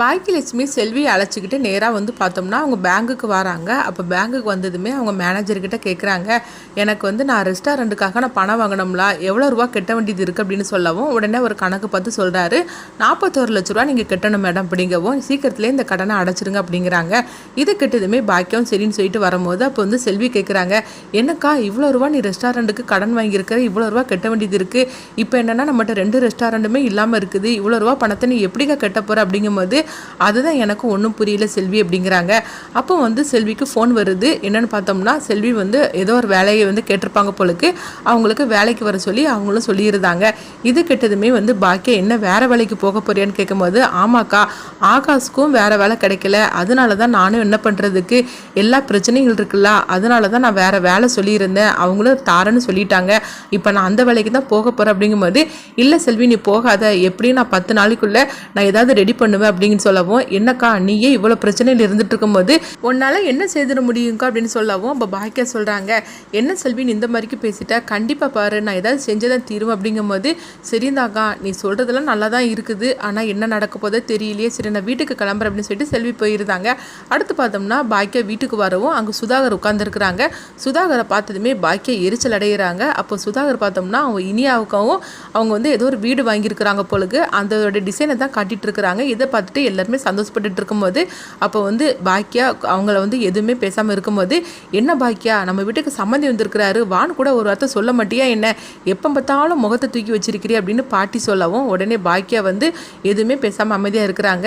பாக்கியலட்சுமி செல்வியை அழைச்சிக்கிட்டு நேராக வந்து பார்த்தோம்னா அவங்க பேங்குக்கு வராங்க. அப்போ பேங்குக்கு வந்ததுமே அவங்க மேனேஜர்கிட்ட கேட்குறாங்க எனக்கு வந்து நான் ரெஸ்டாரண்ட்டுக்காக நான் பணம் வாங்கணும்ல எவ்வளோ ரூபா கட்ட வேண்டியது இருக்குது அப்படின்னு சொல்லவும் உடனே ஒரு கணக்கு பார்த்து சொல்கிறாரு நாற்பத்தோரு லட்ச ரூபா நீங்கள் கட்டணும் மேடம் அப்படிங்கவும் சீக்கிரத்துலேயே இந்த கடனை அடைச்சிருங்க அப்படிங்கிறாங்க. இது கெட்டதுமே பாக்கியம் சரின்னு சொல்லிட்டு வரும்போது அப்போ வந்து செல்வி கேட்குறாங்க என்னக்கா இவ்வளோ ரூபா நீ ரெஸ்டாரண்ட்டுக்கு கடன் வாங்கியிருக்கிற இவ்வளோ ரூபா கட்ட வேண்டியது இருக்குது இப்போ என்னென்னா நம்மகிட்ட ரெண்டு ரெஸ்டாரண்ட்டுமே இல்லாமல் இருக்குது. இவ்வளோ ரூபா பணத்தை நீ எப்படிக்கா கெட்ட போகிற அப்படிங்கும்போது அதுதான் எனக்கு ஒன்றும் புரியல செல்வி அப்படிங்கிறாங்க. அப்போ வந்து செல்விக்கு ஃபோன் வருது. என்னென்னு பார்த்தோம்னா செல்வி வந்து ஏதோ ஒரு வேலையை வந்து கேட்டிருப்பாங்க போலுக்கு. அவங்களுக்கு வேலைக்கு வர சொல்லி அவங்களும் சொல்லியிருந்தாங்க. இது கெட்டதுமே வந்து பாக்கியா என்ன வேறு வேலைக்கு போக போறியான்னு கேட்கும்போது ஆமாக்கா ஆகாஷ்க்கும் வேறு வேலை கிடைக்கல. அதனால தான் நானும் என்ன பண்ணுறதுக்கு எல்லா பிரச்சனைகள் இருக்குல்ல அதனால தான் நான் வேற வேலை சொல்லியிருந்தேன். அவங்களும் தாரன்னு சொல்லிட்டாங்க. இப்போ நான் அந்த வேலைக்கு தான் போக போகிறேன் அப்படிங்கும்போது இல்லை செல்வி நீ போகாத. எப்படியும் நான் பத்து நாளைக்குள்ளே நான் ஏதாவது ரெடி பண்ணுவேன் அப்படின்னு சொல்லவும் என்னக்கா நீயே இவ்வளோ பிரச்சனையில் இருந்துட்டு இருக்கும்போது உன்னால் என்ன செய்திட முடியுங்க்கா அப்படின்னு சொல்லவும் அப்போ பாக்கியா சொல்கிறாங்க என்ன செல்வின்னு இந்த மாதிரிக்கு பேசிட்டா? கண்டிப்பாக பாரு நான் ஏதாவது செஞ்சதான் தீரும். அப்படிங்கும்போது சரிந்தாக்கா நீ சொல்கிறதெல்லாம் நல்லா தான் இருக்குது. ஆனால் என்ன நடக்க போதோ தெரியலையே. சரி நான் வீட்டுக்கு கிளம்புறேன். அப்படின்னு சொல்லிட்டு செல்வி போயிருந்தாங்க. அடுத்து பார்த்தோம்னா பாக்கியா வீட்டுக்கு வரவும் அங்கே சுதாகர் உட்காந்துருக்குறாங்க சுதாகரை பார்த்ததுமே பாக்கியா எரிச்சல் அடைகிறாங்க அப்போ சுதாகர் பார்த்தோம்னா அவங்க இனியாவுக்காகவும் அவங்க வந்து ஏதோ ஒரு வீடு வாங்கியிருக்கிறாங்க பொழுது அதோட டிசைனை தான் காட்டிட்டு இருக்கிறாங்க இதை பார்த்துட்டு எல்லாருமே சந்தோஷப்பட்டுட்டு இருக்கும்போது அப்போ வந்து பாக்கியா அவங்கள வந்து எதுவுமே பேசாமல் இருக்கும்போது என்ன பாக்கியா நம்ம வீட்டுக்கு சம்மந்தி வந்திருக்கிறாரு வான் கூட ஒரு வார்த்தை சொல்ல மாட்டியா என்ன? எப்போ பார்த்தாலும் முகத்தை தூக்கி வச்சிருக்கிறீ அப்படின்னு பாட்டி சொல்லவும் உடனே பாக்கியா வந்து எதுவுமே பேசாமல் அமைதியாக இருக்கிறாங்க.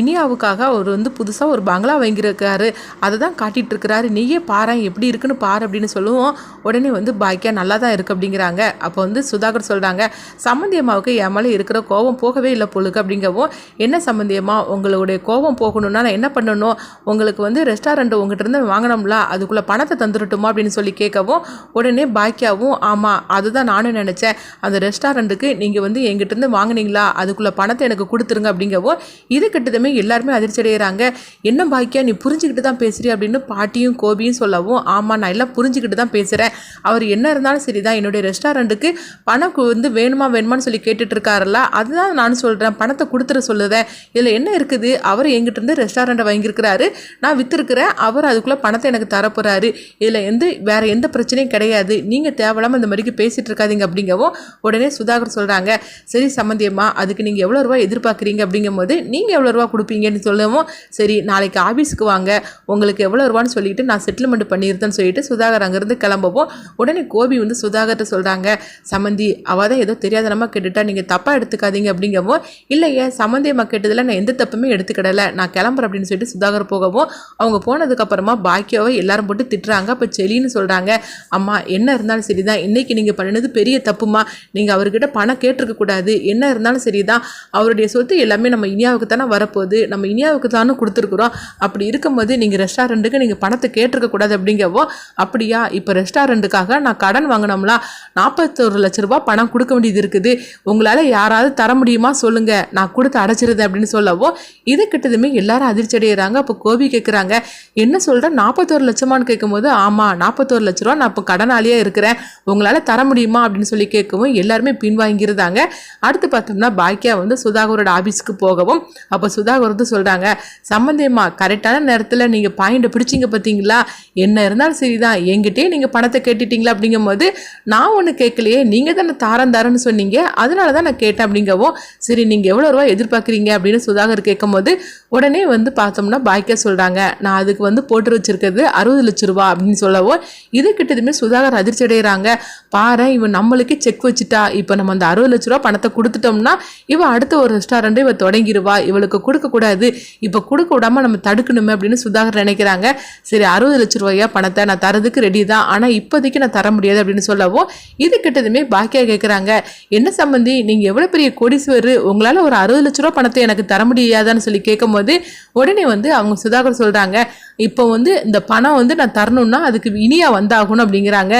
இனியாவுக்காக அவர் வந்து புதுசாக ஒரு பங்களா வாங்கியிருக்காரு. அதை தான் காட்டிகிட்டு இருக்கிறாரு. நீயே பாரு எப்படி இருக்குன்னு பாரு அப்படின்னு சொல்லுவோம். உடனே வந்து பாக்கியா நல்லா தான் இருக்குது அப்படிங்கிறாங்க. அப்போ வந்து சுதாகர் சொல்கிறாங்க சம்மந்தி அம்மாவுக்கு என் மேலே இருக்கிற கோபம் போகவே இல்லை பொழுது அப்படிங்கவும் என்ன சம்மந்தியம்மா உங்களுடைய கோபம் போகணும்னா நான் என்ன பண்ணணும்? உங்களுக்கு வந்து ரெஸ்டாரண்ட் உங்ககிட்ட இருந்து வாங்கினோம்ல அதுக்குள்ளே பணத்தை தந்துடட்டுமா அப்படின்னு சொல்லி கேட்கவும் உடனே பாக்கியாவும் ஆமாம் அதுதான் நானும் நினச்சேன். அந்த ரெஸ்டாரண்ட்டுக்கு நீங்கள் வந்து எங்கிட்ட இருந்து வாங்குனீங்களா? அதுக்குள்ளே பணத்தை எனக்கு கொடுத்துருங்க அப்படிங்கவும் இது கிட்டதுமே எல்லாருமே அதிர்ச்சி அடைகிறாங்க என்ன பாக்கியா நீ புரிஞ்சுக்கிட்டு தான் பேசுறீ அப்படின்னு பாட்டியும் கோபியும் சொல்லவும் ஆமாம் நான் எல்லாம் புரிஞ்சுக்கிட்டு தான் பேசுகிறேன் அவர் என்ன இருந்தாலும் சரி தான் என்னுடைய ரெஸ்டாரண்ட்டுக்கு பணம் வந்து வேணுமா வேணுமான்னு சொல்லி கேட்டுட்ருக்காருல்ல அதுதான் நான் சொல்கிறேன் பணத்தை கொடுத்துட சொல்லுதேன் இதில் என்ன இருக்குது? அவர் எங்கிட்ட இருந்து ரெஸ்டாரண்ட்டை வாங்கியிருக்கிறாரு. நான் விற்றுருக்கிறேன் அவர் அதுக்குள்ளே பணத்தை எனக்கு தரப்போகிறாரு இதில் எந்த வேறு எந்த பிரச்சனையும் கிடையாது. நீங்கள் தேவையில்லாமல் இந்த மாதிரிக்கு பேசிகிட்டு இருக்காதிங்க அப்படிங்கவும் உடனே சுதாகர் சொல்கிறாங்க சரி சம்மந்தியம்மா அதுக்கு நீங்கள் எவ்வளோ ரூபா எதிர்பார்க்குறீங்க அப்படிங்கும்போது நீங்கள் எவ்வளோ ரூபா கொடுப்பீங்கன்னு சொல்லவும் சரி நாளைக்கு ஆஃபீஸுக்கு வாங்க. உங்களுக்கு எவ்வளோ ரூபான்னு சொல்லிட்டு நான் செட்டில்மெண்ட் பண்ணியிருந்தேன்னு சொல்லிட்டு சுதாகர் அங்கேருந்து கிளம்பவும் உடனே கோபி வந்து சுதாகர்கிட்ட சொல்கிறாங்க சம்மந்தி அவள் தான் ஏதோ தெரியாதனமாக கேட்டுட்டா நீங்கள் தப்பாக எடுத்துக்காதீங்க அப்படிங்கவும் இல்லையே சம்மந்தியம்மா கேட்டதில் நான் எந்த எந்த தப்புமே எடுத்துக்கிடலை. நான் கிளம்புறேன் அப்படின்னு சொல்லிட்டு சுதாகர் போகவும் அவங்க போனதுக்கப்புறமா பாக்கியாவை எல்லாரும் போட்டு திட்டுறாங்க. அப்போ செலின்னு சொல்கிறாங்க அம்மா என்ன இருந்தாலும் சரிதான். இன்னைக்கு நீங்கள் பண்ணினது பெரிய தப்புமா நீங்கள் அவர்கிட்ட பணம் கேட்டிருக்க கூடாது என்ன இருந்தாலும் சரிதான். அவருடைய சொத்து எல்லாமே நம்ம இனியாவுக்கு தானே வரப்போகுது. நம்ம இனியாவுக்கு தானே கொடுத்துருக்குறோம். அப்படி இருக்கும்போது நீங்கள் ரெஸ்டாரண்ட்டுக்கு நீங்கள் பணத்தை கேட்டிருக்க கூடாது அப்படிங்கவோ அப்படியா இப்போ ரெஸ்டாரண்ட்டுக்காக நான் கடன் வாங்கினோம்ல. நாற்பத்தொரு லட்ச ரூபா பணம் கொடுக்க வேண்டியது இருக்குது. உங்களால் யாராவது தர முடியுமா? சொல்லுங்கள் நான் கொடுத்து அடைச்சிருது அப்படின்னு சொல்லவோ இது கிட்டதுமே எல்லாரும் அதிர்ச்சி அடைகிறாங்க அப்போ கோபி கேட்குறாங்க என்ன சொல்கிற நாற்பத்தோரு லட்சமான்னு கேட்கும்போது ஆமாம் நாற்பத்தோரு லட்ச ரூபா நான் இப்போ கடனாளியாக இருக்கிறேன். உங்களால் தர முடியுமா? அப்படின்னு சொல்லி கேட்கவும் எல்லாருமே பின்வாங்கியிருந்தாங்க அடுத்து பார்த்தோம்னா பாக்கியா வந்து சுதாகரோட ஆஃபீஸ்க்கு போகவும் அப்போ சுதாகர் வந்து சொல்கிறாங்க சம்மந்தியம்மா கரெக்டான நேரத்தில் நீங்கள் பாயிண்ட்டை பிடிச்சிங்க பார்த்தீங்களா என்ன இருந்தாலும் சரிதான். என்கிட்டயே நீங்கள் பணத்தை கேட்டுட்டீங்களா? அப்படிங்கும்போது நான் ஒன்று கேட்கலையே நீங்கள் தானே தாரம் தரேன்னு சொன்னீங்க. அதனால தான் நான் கேட்டேன். அப்படிங்கவும் சரி நீங்கள் எவ்வளோ ரூபா எதிர்பார்க்குறீங்க? அப்படின்னு சுதாகர் கேட்கும்போது உடனே வந்து பார்த்தோம்னா பாக்கியா சொல்கிறாங்க நான் அதுக்கு வந்து போட்டு வச்சிருக்கிறது அறுபது லட்ச ரூபா அப்படின்னு சொல்லவும் இது கிட்டதுமே சுதாகர் அதிர்ச்சி அடைகிறாங்க பாரு இவன் நம்மளுக்கே செக் வச்சுட்டா. இப்போ நம்ம அந்த அறுபது லட்ச ரூபா பணத்தை கொடுத்துட்டோம்னா இவன் அடுத்த ஒரு ரெஸ்டாரண்ட்டை இவள் தொடங்கிடுவா இவளுக்கு கொடுக்கக்கூடாது இப்போ கொடுக்க விடாமல் நம்ம தடுக்கணுமே அப்படின்னு சுதாகர் நினைக்கிறாங்க. சரி அறுபது லட்ச ரூபாயா பணத்தை? நான் தரதுக்கு ரெடி தான். ஆனால் இப்போதைக்கு நான் தர முடியாது அப்படின்னு சொல்லவும் இது கிட்டதுமே பாக்கியா கேட்குறாங்க. என்ன சம்பந்தி? நீங்கள் எவ்வளோ பெரிய கொடிசுவர் உங்களால் ஒரு அறுபது லட்ச ரூபா பணத்தை எனக்கு தர முடியும் முடியாதான்னு சொல்லி கேட்கும்போது உடனே வந்து அவங்க சுதாகர் சொல்கிறாங்க இப்போ வந்து இந்த பணம் வந்து நான் தரணும்னா அதுக்கு இனியா வந்தாகணும் அப்படிங்கிறாங்க.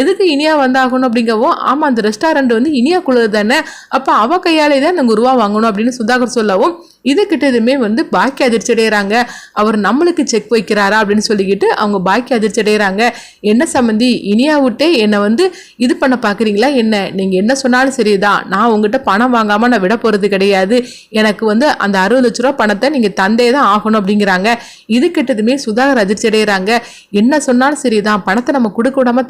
எதுக்கு இனியா வந்தாகணும் அப்படிங்கவும் ஆமாம் அந்த ரெஸ்டாரண்ட் வந்து இனியாக்குள்ளது தானே. அப்போ அவ கையாலே தான் நாங்கள் ரூபா வாங்கணும் அப்படின்னு சுதாகர் சொல்லவும் இது கிட்டதுமே வந்து பாக்கி அதிர்ச்சி அடைகிறாங்க அவர் நம்மளுக்கு செக் வைக்கிறாரா அப்படின்னு சொல்லிக்கிட்டு அவங்க பாக்கி அதிர்ச்சி அடைகிறாங்க என்ன சம்மந்தி இனியா விட்டே என்னை வந்து இது பண்ண பார்க்குறீங்களா என்ன? நீங்கள் என்ன சொன்னாலும் சரிதான். நான் உங்ககிட்ட பணம் வாங்காமல் நான் விட போகிறது கிடையாது. எனக்கு வந்து அந்த அறுபது லட்ச ரூபா பணத்தை நீங்கள் தந்தே தான் ஆகணும் அப்படிங்கிறாங்க. இது கிட்டதுமே சுதாகர் அதிர்ச்சி அடைகிறாங்க என்ன சொன்னாலும் சரிதான். பணத்தை நம்ம கொடுக்க விடாம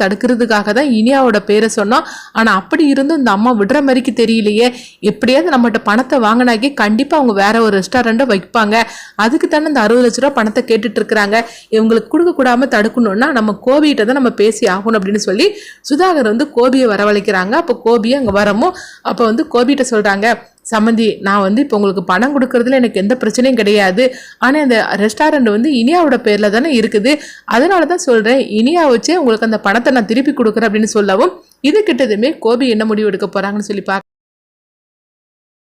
தடுக்கிறதுக்காக தான் இனியாவோட பேரை சொன்னோம். ஆனால் அப்படி இருந்தும் இந்த அம்மா விடுற மாதிரிக்கு தெரியலையே. எப்படியாவது நம்மகிட்ட பணத்தை வாங்கினாக்கி கண்டிப்பாக அவங்க வேற ஒரு ரெஸ்டாரண்ட்டை வைப்பாங்க. அதுக்கு தானே இந்த அறுபது லட்ச ரூபா பணத்தை கேட்டுட்டு இருக்கிறாங்க. இவங்களுக்கு கொடுக்க தடுக்கணும்னா நம்ம கோபிகிட்ட தான் நம்ம பேசி ஆகணும் அப்படின்னு சொல்லி சுதாகர் வந்து கோபியை வரவழைக்கிறாங்க. அப்போ கோபியை அங்கே வரமோ அப்போ வந்து கோபிகிட்ட சொல்கிறாங்க சம்மந்தி நான் வந்து இப்போ உங்களுக்கு பணம் கொடுக்கறதுல எனக்கு எந்த பிரச்சனையும் கிடையாது. ஆனால் இந்த ரெஸ்டாரண்ட் வந்து இனியாவோட பேரில் தானே இருக்குது. அதனால தான் சொல்கிறேன் இனியா வச்சே உங்களுக்கு அந்த பணத்தை நான் திருப்பி கொடுக்குறேன் அப்படின்னு சொல்லவும் இது கிட்டதுமே கோபி என்ன முடிவு எடுக்க போகிறாங்கன்னு சொல்லி பார்க்க